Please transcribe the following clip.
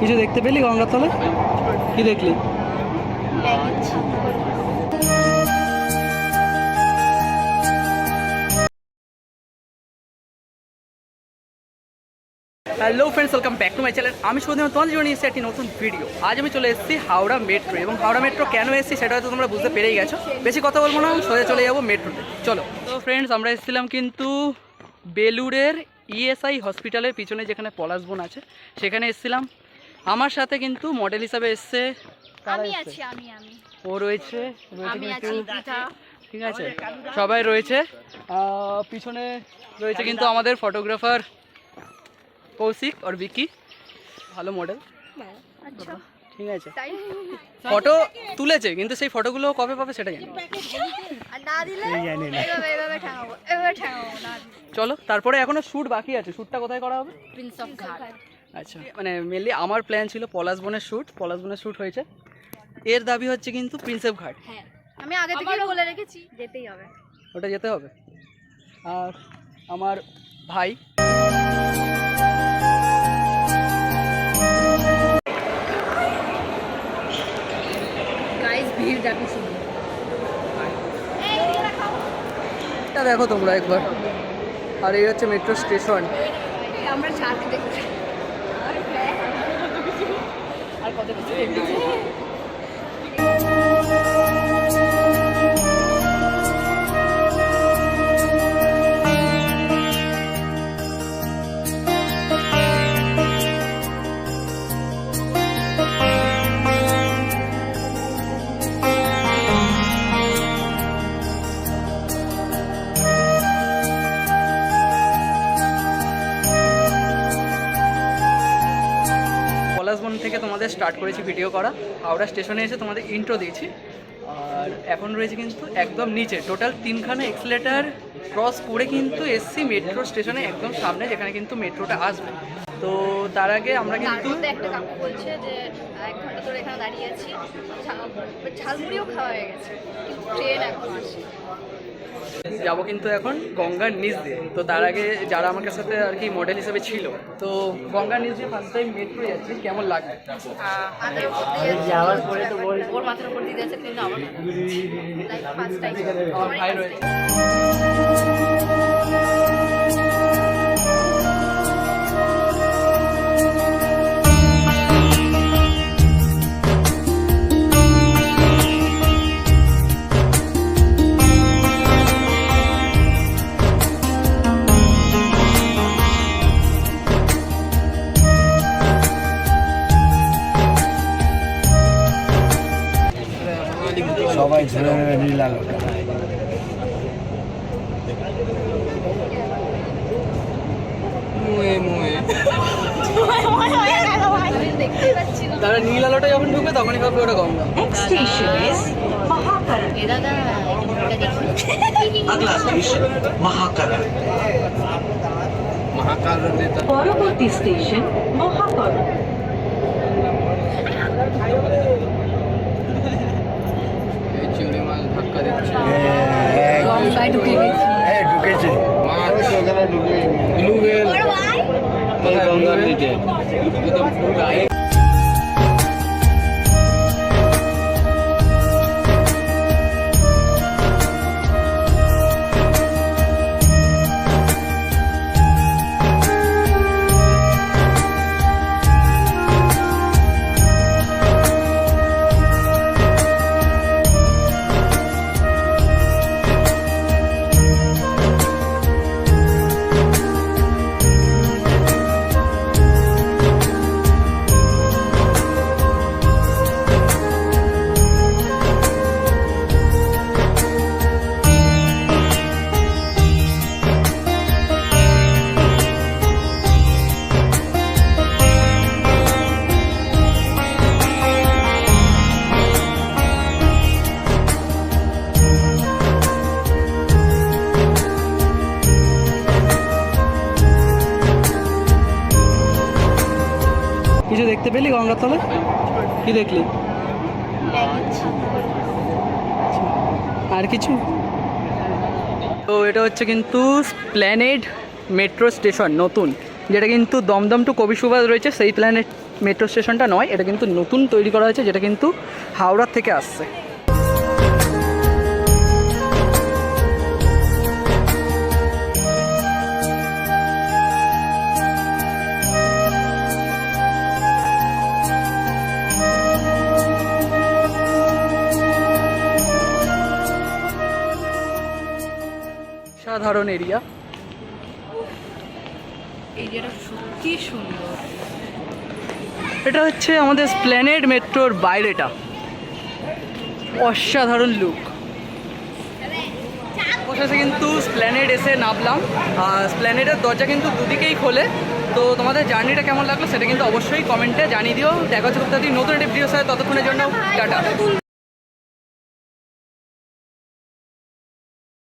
কিছু দেখতে পেলি গঙ্গার তলে? কি দেখলি? Hello friends welcome back to my channel আমি শুধু তোমাদের জন্য এসেছি একটি নতুন ভিডিও আজ আমি চলে এসেছি হাওড়া মেট্রো এবং হাওড়া মেট্রো কেন এসেছি সেটা হয়তো তোমরা বুঝতে পেরেই গেছো। বেশি কথা বলব না, সোজা চলে যাব মেট্রোতে চলো। তো ফ্রেন্ডস আমরা এসেছিলাম কিন্তু বেলুড়ের ইএসআই হসপিটালের পিছনে যেখানে পলাশবন আছে, সেখানে এসেছিলাম। আমার সাথে কিন্তু মডেল হিসাবে এসছে আমি আছি আমি আমি। ও রয়েছে রয়েছে আমি আছি ঠিক আছে সবাই রয়েছে। পিছনে রয়েছে কিন্তু আমাদের ফটোগ্রাফার কৌশিক আর বিকি ভালো মডেল আচ্ছা। ঠিক আছে। ফটো তুলেছে কিন্তু সেই ফটোগুলো কবে পাবে সেটা জানি চলো তারপরে এখনও শ্যুট বাকি আছে শ্যুটটা কোথায় করা হবে? প্রিন্স অফ ঘাট আচ্ছা। মানে মেনলি আমার প্ল্যান ছিল পলাশবনের শ্যুট পলাশবনের শ্যুট হয়েছে। এর দাবি হচ্ছে কিন্তু প্রিন্সেপ ঘাট হ্যাঁ আমি আগে থেকে বলে রেখেছি যেতেই হবে। ওটা যেতে হবে। আর আমার ভাই। ভিড় দেখো শুধু। দেখো তোমরা একবার। আর এই হচ্ছে মেট্রো স্টেশন আমরা ছাড়তে দেখছি আর কত কিছু দেখছি পলাশবন থেকে স্টার্ট করেছি ভিডিও করা। হাওড়া স্টেশনে এসে তোমাদের ইন্ট্রো দিয়েছি। আর এখন রয়েছে কিন্তু একদম নিচে। টোটাল তিনখানা এক্সিলেটার ক্রস করে কিন্তু এসছি মেট্রো স্টেশনে একদম সামনে যেখানে কিন্তু মেট্রোটা আসবে। তো তার আগে আমরা কিন্তু একটা কাকু বলছে যে এক ঘণ্টা ধরে এখানে দাঁড়িয়ে আছি। ঝালমুড়িও খাওয়া হয়ে গেছে। ট্রেন এখন আসে যাব কিন্তু এখন গঙ্গার নিচ দিয়ে। তো তার আগে যারা আমার সাথে আর কি মডেল হিসেবে ছিল তো গঙ্গার নিচ দিয়ে ফার্স্ট টাইম মেট্রো যাচ্ছি কেমন লাগবে? মাথার উপর দিয়ে যাওয়ার পরে তো ওর মাথার উপর দিয়ে যাচ্ছে কিন্তু আমার লাইক ফার্স্ট টাইম আমার ভাই রয়েছে। সবাই ধরে হ্যাঁ, নীল আলোটা তারা নীল আলোটা যখন ঢুকবে তখনই ভাববে ওটা গঙ্গা। পরবর্তী স্টেশন চিংড়ি মাছ ধাক্কা দিচ্ছে। গঙ্গায় ঢুকে গেছি। ঢুকেছে। গঙ্গার নিচে কিছু দেখতে পেলি গঙ্গার তলে কি দেখলি? আর কিছু? তো এটা হচ্ছে কিন্তু প্ল্যানেড মেট্রো স্টেশন নতুন। যেটা কিন্তু দমদম টু কবি সুভাষ রয়েছে, সেই প্ল্যানেড মেট্রো স্টেশনটা নয়, এটা কিন্তু নতুন তৈরি করা হয়েছে, যেটা কিন্তু হাওড়ার থেকে আসছে। সাধারণ এরিয়া। এরিয়াটা সত্যি সুন্দর। এটা হচ্ছে আমাদের স্প্ল্যানেড মেট্রোর বাইরেটা। অসাধারণ লুক অবশেষে কিন্তু স্প্ল্যানেড এসে নামলাম। আর স্প্ল্যানেডের দরজা কিন্তু দুদিকেই খোলে। তো তোমাদের জার্নিটা কেমন লাগল সেটা কিন্তু অবশ্যই কমেন্টে জানিয়ে দিও। দেখা হচ্ছে নতুন একটা ভিডিও সাথে। ততক্ষণের জন্য টাটা।